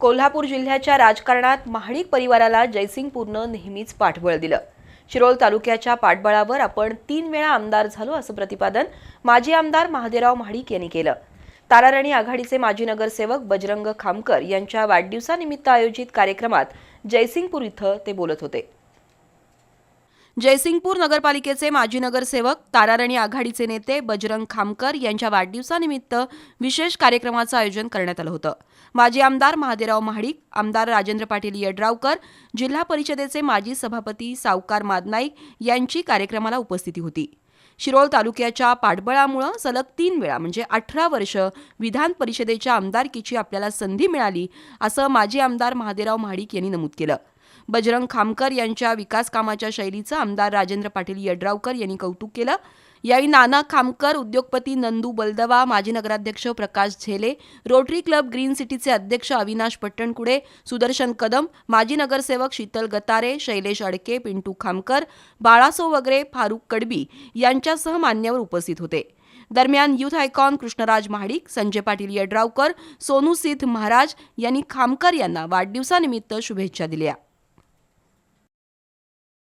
कोल्हापूर जिल्ह्याच्या राजकारणात महाडिक परिवाराला जयसिंगपूरनं नेहमीच पाठबळ दिलं. शिरोळ तालुक्याच्या पाठबळावर आपण तीन वेळा आमदार झालो असं प्रतिपादन माजी आमदार महादेवराव महाडिक यांनी केलं. ताराराणी आघाडीचे माजी नगरसेवक बजरंग खामकर यांच्या वाढदिवसानिमित्त आयोजित कार्यक्रमात जयसिंगपूर इथं ते बोलत होते. जयसिंगपूर नगरपालिकेचे माजी नगरसेवक ताराराणी आघाडीचे नेते बजरंग खामकर यांच्या वाढदिवसानिमित्त विशेष कार्यक्रमाचं आयोजन करण्यात आलं होतं. माजी आमदार महादेवराव महाडिक आमदार राजेंद्र पाटील यड्रावकर जिल्हा परिषदेचे माजी सभापती सावकार मादनाईक यांची कार्यक्रमाला उपस्थिती होती. शिरोळ तालुक्याच्या पाठबळामुळं सलग तीन वेळा म्हणजे अठरा वर्ष विधान परिषदेच्या आमदारकीची आपल्याला संधी मिळाली असं माजी आमदार महादेवराव महाडिक यांनी नमूद केलं. बजरंग खामकर यांच्या विकास कामाच्या शैलीचं आमदार राजेंद्र पाटील यड्रावकर यांनी कौतुक केलं. यावेळी नाना खामकर उद्योगपती नंदू बलदवा माजी नगराध्यक्ष प्रकाश झेले रोटरी क्लब ग्रीन सिटीचे अध्यक्ष अविनाश पट्टणकुडे सुदर्शन कदम माजी नगरसेवक शीतल गतारे शैलेश अडके पिंटू खामकर बाळासो वगैरे फारुख कडबी यांच्यासह मान्यवर उपस्थित होते. दरम्यान युथ आयकॉन कृष्णराज महाडिक संजय पाटील यड्रावकर सोनू सिद्ध महाराज यांनी खामकर यांना वाढदिवसानिमित्त शुभेच्छा दिल्या.